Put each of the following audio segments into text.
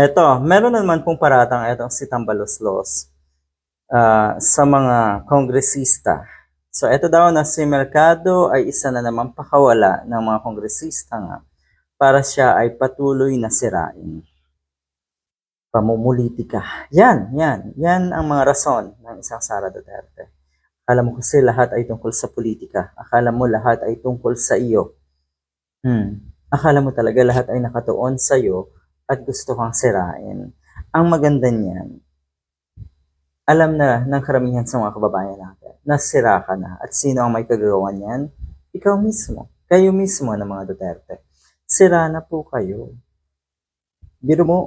Eto, meron na naman pong paratang etong si Tambaloslos ah, sa mga kongresista. So, eto daw na si Mercado ay isa na naman pakawala ng mga kongresista nga para siya ay patuloy na sirain. Pamumulitika. Yan, yan. Yan ang mga rason ng isang Sara Duterte. Akala mo kasi lahat ay tungkol sa politika. Akala mo lahat ay tungkol sa iyo. Hmm. Akala mo talaga lahat ay nakatuon sa iyo at gusto kang sirain. Ang maganda niyan, alam na ng karamihan sa mga kababayan natin, na sira ka na. At sino ang may kagagawa niyan? Ikaw mismo. Kayo mismo ng mga Duterte. Sira na po kayo. Biro mo,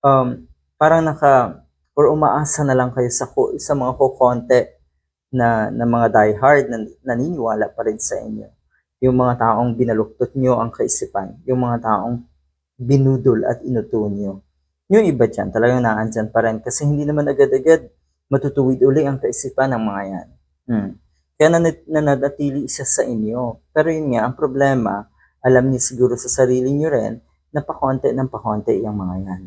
um, parang naka, or umaasa na lang kayo sa, sa mga kukonte na, na mga diehard na naniniwala pa rin sa inyo. Yung mga taong binaluktot nyo ang kaisipan. Yung mga taong binudol at inuto nyo. Yung iba dyan, talagang naandyan pa rin kasi hindi naman agad-agad matutuwid uli ang kaisipan ng mga yan. Hmm. Kaya nanat- nananatili siya sa inyo. Pero yun nga, ang problema, alam niyo siguro sa sarili niyo rin, na pakonte ng pakonte yung mga yan.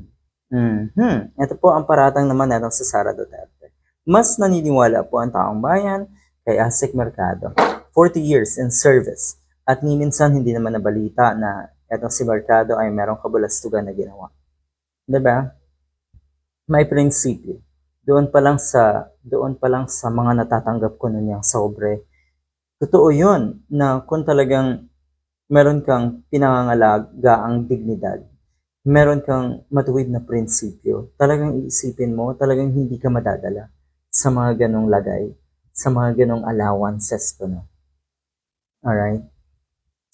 Hmm. Ito po ang paratang naman natin sa Sara Duterte. Mas naniniwala po ang taong bayan kay Asik Mercado. 40 years in service. At ni minsan hindi naman nabalita na etong si Mercado ay merong kabulastugan na ginawa. 'Di ba? May prinsipyo. Doon pa lang sa doon pa lang sa mga natatanggap ko nun yung sobre. Totoo 'yun na kung talagang meron kang pinangangalaga ang dignidad, meron kang matuwid na prinsipyo, talagang iisipin mo, talagang hindi ka madadala sa mga ganong lagay, sa mga ganong allowances ko no. Alright?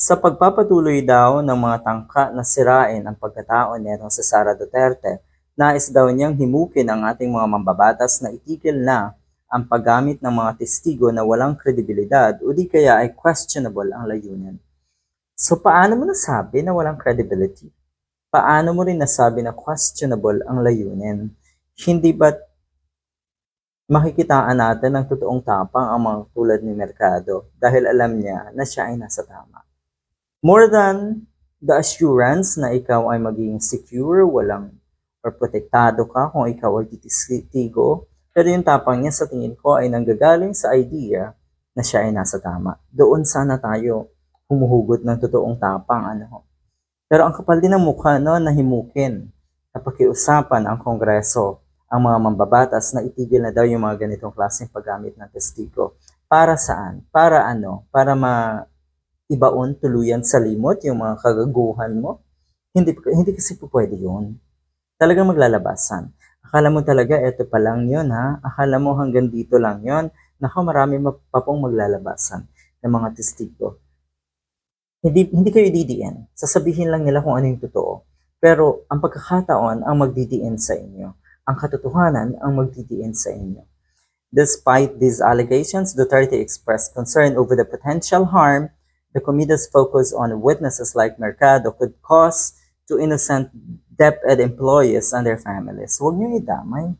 Sa pagpapatuloy daw ng mga tangka na sirain ang pagkatao nitong si Sara Duterte, nais daw niyang himukin ang ating mga mambabatas na itigil na ang paggamit ng mga testigo na walang kredibilidad o di kaya ay questionable ang layunin. So paano mo nasabi na walang credibility? Paano mo rin nasabi na questionable ang layunin? Hindi ba't makikitaan natin ng totoong tapang ang mga tulad ni Mercado dahil alam niya na siya ay nasa tama. More than the assurance na ikaw ay magiging secure, walang or protektado ka kung ikaw ay titistigo, pero yung tapang niya sa tingin ko ay nanggagaling sa idea na siya ay nasa tama. Doon sana tayo humuhugot ng totoong tapang. Ano. Pero ang kapal din ng mukha no, na himukin na pakiusapan ang Kongreso ang mga mambabatas na itigil na daw yung mga ganitong klaseng paggamit ng testigo. Para saan? Para ano? Para ma ibaon tuluyan sa limot yung mga kagaguhan mo? Hindi, hindi kasi po pwede yun. Talagang maglalabasan. Akala mo talaga, eto pa lang yun ha? Akala mo hanggang dito lang yun? Nako, marami ma- pa pong maglalabasan ng mga testigo. Hindi, hindi kayo didiin. Sasabihin lang nila kung ano yung totoo. Pero ang pagkakataon ang magdidiin sa inyo. Ang katotohanan ang magdidiin sa inyo. Despite these allegations, Duterte expressed concern over the potential harm the committee's focus on witnesses like Mercado could cause to innocent DepEd employees and their families. Huwag niyo idamay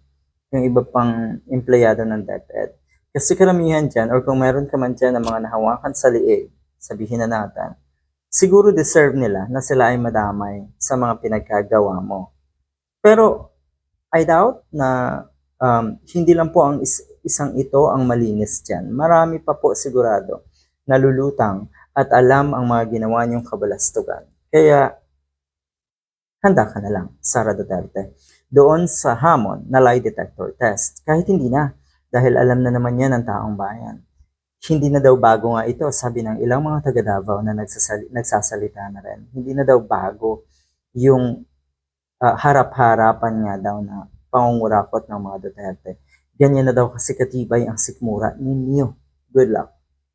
yung iba pang empleyado ng DepEd. Kasi karamihan dyan, or kung meron ka man dyan ng mga nahawakan sa liig, sabihin na natin, siguro deserve nila na sila ay madamay sa mga pinagkagawa mo. Pero I doubt na um, hindi lang po ang is- isang ito ang malinis dyan. Marami pa po sigurado nalulutang at alam ang mga ginawa niyong kabalastugan. Kaya, handa ka na lang, Sara Duterte. Doon sa hamon na lie detector test, kahit hindi na, dahil alam na naman yan ng taong bayan. Hindi na daw bago nga ito, sabi ng ilang mga taga Davao na nagsasali- nagsasalita na rin. Hindi na daw bago yung ah, harap-harapan nga daw na pangungurakot ng mga Duterte. Ganyan na daw kasi katibay ang sikmura ninyo. Good luck.